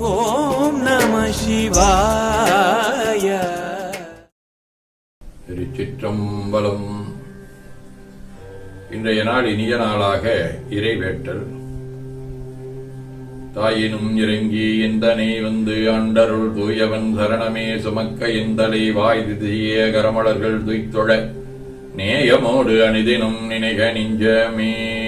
ஓம் நம சிவாய. திருச்சிற்றம்பலம். இன்றைய நாள் இனிய நாளாக இறைவேட்டல். தாயினும் இறங்கி எந்தனை வந்து அண்டருள் தூயவன் சரணமே சுமக்க எந்தலை வாய் திதிய கரமலர்கள் துய்த்தொழ. நேயமோடு அணிதினும் நினைக நெஞ்சமே.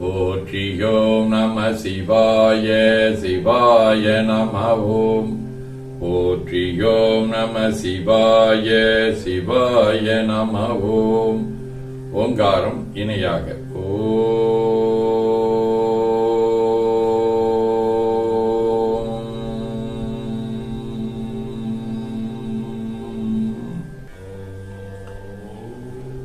ஓம் நம சிவாய சிவாய நம ஓம் போற்றியோம் நம சிவாய சிவாய நம ஓம் ஓங்காரம் இணையாக. ஓ.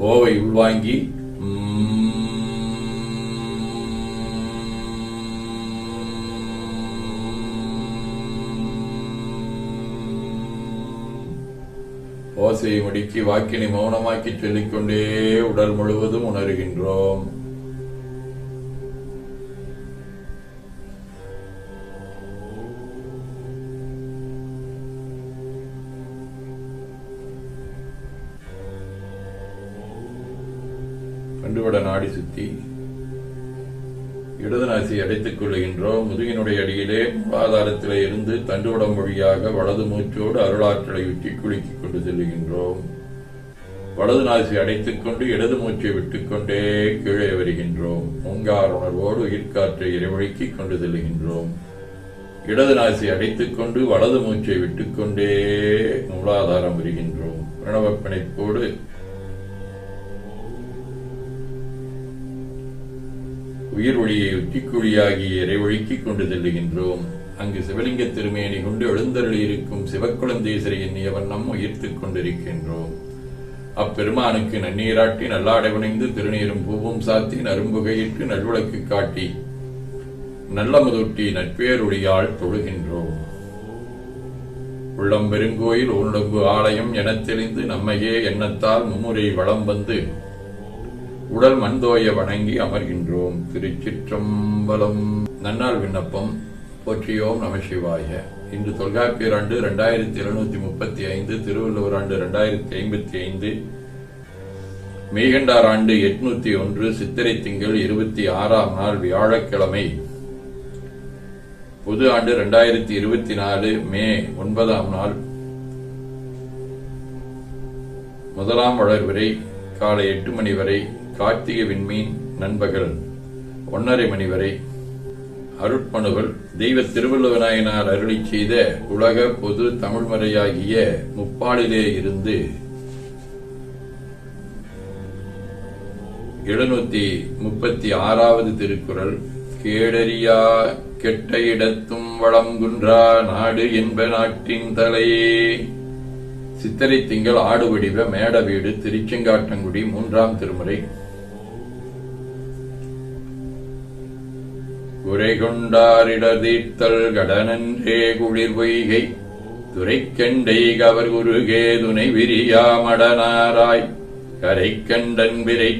ஓவை உள்வாங்கி ஓசையை முடுக்கி வாக்கினை மௌனமாக்கி சொல்லிக்கொண்டே உடல் முழுவதும் உணர்கின்றோம். கண்டுபட நாடி சுத்தி. இடதுநாசி அடைத்துக் கொள்ளுகின்றோம் முதுகினுடைய அடியிலே மூலாதாரத்திலே இருந்து தண்டுவடம் வழியாக வலது மூச்சோடு அருளாற்றலை விட்டு குலுக்கிக் கொண்டு செல்லுகின்றோம் வலது நாசி அடைத்துக் கொண்டு இடது மூச்சை விட்டுக்கொண்டே கீழே வருகின்றோம் முங்கார் உணர்வோடு உயிர்காற்றை இறைவழுக்கிக் கொண்டு செல்லுகின்றோம் இடது நாசி அடைத்துக் கொண்டு வலது மூச்சை விட்டுக்கொண்டே மூலாதாரம் வருகின்றோம் பிரணவ பிணைப்போடு உயிர் ஒளியை உச்சிக்குழியாகிய இறைவழிக்கிக் கொண்டு செல்லுகின்றோம். அங்கு சிவலிங்க திருமேனி கொண்டு எழுந்தருளி இருக்கும் சிவக்குழந்தேசரை எண்ணிய வண்ணம் உயிர்த்துக் கொண்டிருக்கின்றோம். அப்பெருமானுக்கு நன்னீராட்டி நல்லாடைவணைந்து திருநீரும் பூவும் சாத்தி நரும்புகையிட்டு நல்விளக்கு காட்டி நல்ல முதொட்டி நட்பேருடியால் தொழுகின்றோம். உள்ளம் பெருங்கோயில் ஊனுடம்பு ஆலயம் எனத் தெளிந்து நம்மையே எண்ணத்தால் மும்முறை வளம் வந்து உடல் மண்தோய வணங்கி அமர்கின்றோம். திருச்சிற்றம்பலம். நன்னாள் விண்ணப்பம். போற்றியோம் நம சிவாய. இன்று தொல்காப்பியர் ஆண்டு இரண்டாயிரத்தி எழுநூத்தி முப்பத்தி ஐந்து திருவள்ளுவர் ஆண்டு இரண்டாயிரத்தி ஐம்பத்தி ஐந்து மெய்கண்டார் ஆண்டு எட்நூத்தி ஒன்று சித்திரை திங்கள் இருபத்தி ஆறாம் நாள் வியாழக்கிழமை. பொது ஆண்டு இரண்டாயிரத்தி இருபத்தி நாலு மே ஒன்பதாம் நாள். முதலாம் வளர்விரை காலை எட்டு மணி வரை கார்த்திகை விண்மீன் நண்பகல் ஒன்னரை மணி வரை. அருட்பணுகள் தெய்வ திருவள்ளுவநாயனார் அருளி செய்த உலக பொது தமிழ்மறையாகிய முப்பாலிலே இருந்து எழுநூத்தி முப்பத்தி ஆறாவது திருக்குறள் கேடரியா கெட்ட இடத்தும் வளங்குன்றா நாடு என்ப நாட்டின் தலையே. சித்திரை திங்கள் ஆடு வடிவ மேட வீடு திருச்செங்காட்டங்குடி மூன்றாம் திருமுறை. குறை கொண்டாரிடதீர்த்தல் கடனன்றே குளிர் பொய்கை. துரைக்கண்டை கவர் குருகே துணை விரியாமடனாராய் கரைக்கண்டன் கண்டன் விரை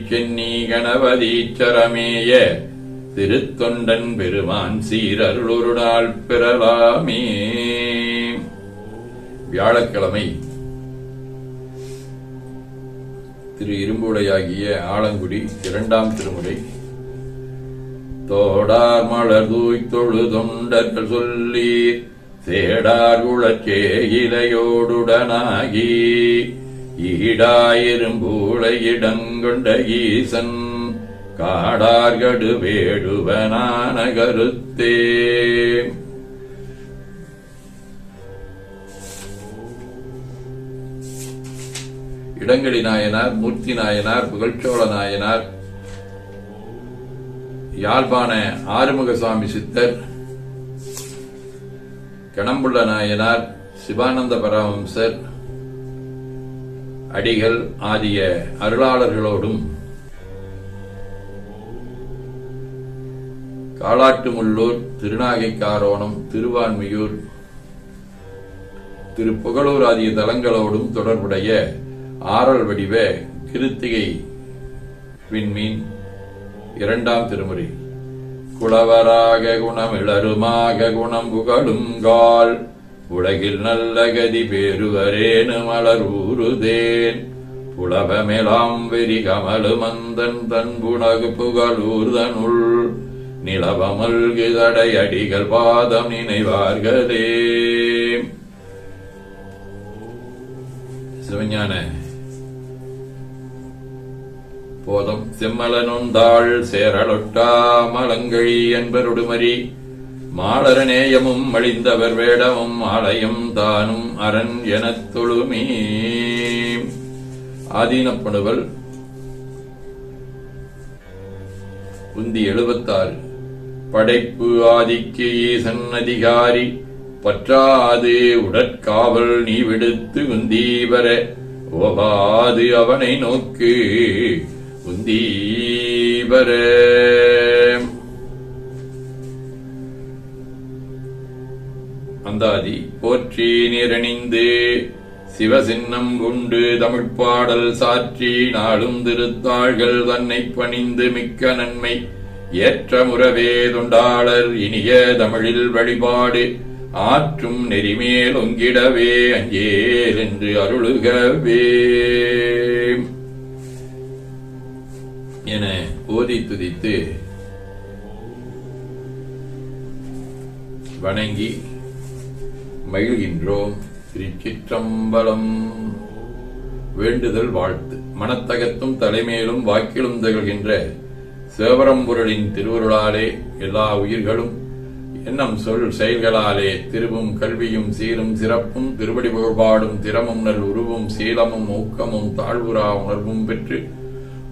கணபதீச்சரமேய திருத்தொண்டன் பெருமான் சீரருளொரு நாள் பெறலாமே. வியாழக்கிழமை திரு இரும்புடையாகிய ஆலங்குடி இரண்டாம் திருமுறை தோடார் மலர் தூய்த்தொழு தொண்டர்கள் சொல்லி சேடார் உளச்சே இலையோடுடனாகி ஈடாயிரும்பூளை இடங்கொண்ட ஈசன் காடார்கடு வேடுவனான கருத்தே. இடங்களி நாயனார் மூர்த்தி நாயனார் புகழ்ச்சோழ நாயனார் யாழ்ப்பாண ஆறுமுகசாமி சித்தர் கணம்புள்ள நாயனார் சிவானந்த பரமம்சர் அடிகள் ஆகிய அருளாளர்களோடும் காலாட்டுமுள்ளூர் திருநாகைக்காரோணம் திருவான்மியூர் திரு புகழூர் ஆகிய தலங்களோடும் தொடர்புடைய ஆறல் வடிவ கிருத்திகை விண்மீன் இரண்டாம் திருமுறை. குளவராக குணம் இளருமாக குணம் புகழும் கால். உலகில் நல்ல கதி பேருவரேனு மலர் ஊருதேன் புலவமெலாம் வெறி கமலு மந்தன் தன் புனகு புகழூர்தனுள். நிலவமல்குதடை அடிகள் பாதம் நினைவார்களே. சிவஞான போதம் செம்மலனுந்தாள் சேரலொட்டா மலங்கழி என்பருடுமரி மாலரநேயமும் மழிந்தவர் வேடமும் ஆலயம் தானும் அரண் எனத் தொழுமே. ஆதீனப்படுவல். உந்தி எழுபத்தாறு. படைப்பு ஆதிக்கு ஈசன் அதிகாரி. பற்றாது உடற்காவல் நீ விடுத்து உந்தீவர. ஓவாது அவனை நோக்கு. உந்தீவர அந்தாதி போற்றி நிரணிந்து சிவசின்னம் கொண்டு தமிழ்ப்பாடல் சாற்றி நாளும் திருத்தாள்கள் தன்னை பணிந்து மிக்க நன்மை ஏற்ற முறவே தொண்டாளர் இனிய தமிழில் வழிபாடு ஆற்றும் நெறிமேல் ஒங்கிடவே அஞ்சேல் என்று அருளுகவே. என ஓதி துதித்து வணங்கி மகிழ்கின்றோம். திருச்சிற்றம்பலம். வேண்டுதல் வாழ்த்து. மனத்தகத்தும் தலைமையிலும் வாக்கிலும் திகழ்கின்ற சிவபரம்பொருளின் திருவருளாலே எல்லா உயிர்களும் எண்ணம் சொல் செயல்களாலே திருவும் கல்வியும் சீரும் சிறப்பும் திருவடி புகழ்பாடும் திறமும் நல் உருவும் சீலமும் ஊக்கமும் தாழ்வுரா உணர்வும் பெற்று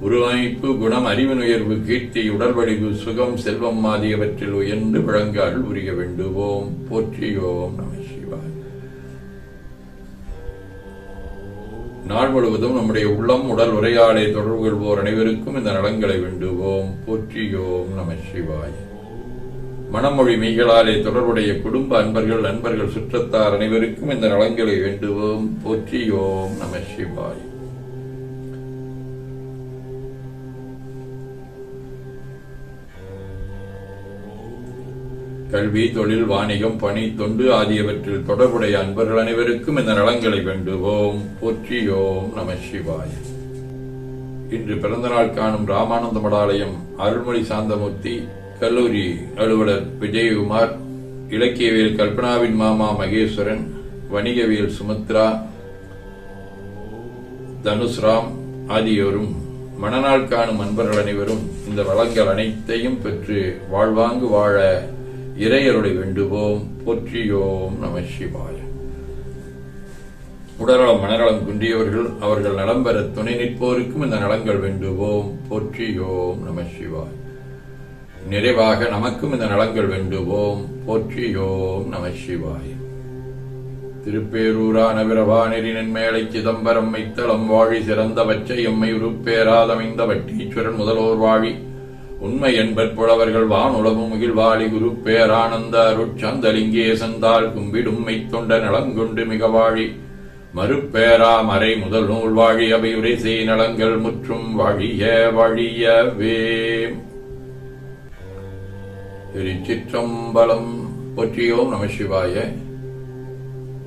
உருவமைப்பு குணம் அறிவினுயர்வு கீர்த்தி உடற்படிவு சுகம் செல்வம் ஆகியவற்றில் உயர்ந்து விளங்க உரிய வேண்டுவோம். போற்றியோம் நம சிவாய். நாள் முழுவதும் நம்முடைய உள்ளம் உடல் உரையாடை தொடர்பு கொள்வோர் அனைவருக்கும் இந்த நலங்களை வேண்டுவோம். போற்றியோம் நம சிவாய். மனமொழி மெய்களாலே தொடர்புடைய குடும்ப அன்பர்கள் நண்பர்கள் சுற்றத்தார் அனைவருக்கும் இந்த நலங்களை வேண்டுவோம். போற்றியோம் நம சிவாய். கல்வி தொழில் வாணிகம் பணி தொண்டு ஆகியவற்றில் தொடர்புடைய அன்பர்கள் அனைவருக்கும் இந்த நலங்களை வேண்டுவோம். போற்றியோம் நம சிவாய. இன்று பிறந்தநாள் காணும் ராமானந்த மடாலயம் அருள்மொழி சாந்தமூர்த்தி கல்லூரி அலுவலர் விஜயகுமார் இலக்கியவியல் கல்பனாவின் மாமா மகேஸ்வரன் வணிகவியல் சுமித்ரா தனுஷ்ராம் ஆகியோரும் மணநாள் காணும் அன்பர்கள் அனைவரும் இந்த வளங்கள் அனைத்தையும் பெற்று வாழ்வாங்கு வாழ இறையருளை வேண்டுவோம் போற்றியோம் நம சிவாய. உடல்நலம் மனநலம் குன்றியவர்கள் அவர்கள் நலம் பெற துணை நிற்போருக்கும் இந்த நலங்கள் வேண்டுவோம் போற்றியோம் நம சிவாய். நிறைவாக நமக்கும் இந்த நலங்கள் வேண்டுவோம் போற்றியோம் நம சிவாய். திருப்பேரூரான விரவானெறி மேலை சிதம்பரம் மைத்தளம் வாழி சிறந்தவற்றை எம்மை உருப்பேராதமைந்த வட்டீஸ்வரன் முதல்வோர் வாழி உண்மை என்பற் புலவர்கள் வானுலகும் மகிழ்வாளி குரு பேரானந்த அருட்சந்தலிங்கே சந்தால் கும்பிடும் மைத்தொண்ட நலங்கொண்டு மிக வாழி மறுப்பேரா மறை முதல் நூல் வாழி அவை செய் நலங்கள் முற்றும் வழிய வேம் திருச்சிற்றம்பலம் போற்றியோம் நம சிவாய.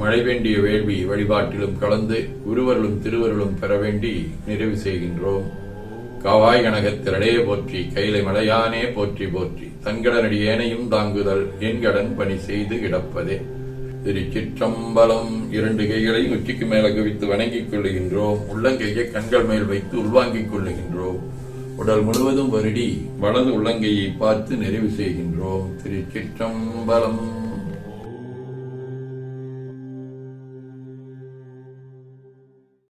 மழை வேண்டிய வேள்வி வழிபாட்டிலும் கலந்து குருவர்களும் திருவருளும் பெற வேண்டி நிறைவு செய்கின்றோம். காவாய் கனகத்திரடே போற்றி கைலை மலையானே போற்றி போற்றி. தன்கடனடி ஏனையும் தாங்குதல் என் கடன் பணி செய்து கிடப்பதே. திருச்சிற்றம்பலம் இரண்டு கைகளையும் உச்சிக்கு மேல குவித்து வணங்கிக் கொள்ளுகின்றோம். உள்ளங்கையை கண்கள் மேல் வைத்து உள்வாங்கிக் கொள்ளுகின்றோம். உடல் முழுவதும் வருடி வலது உள்ளங்கையை பார்த்து நிறைவு செய்கின்றோம். திருச்சிற்றம்பலம்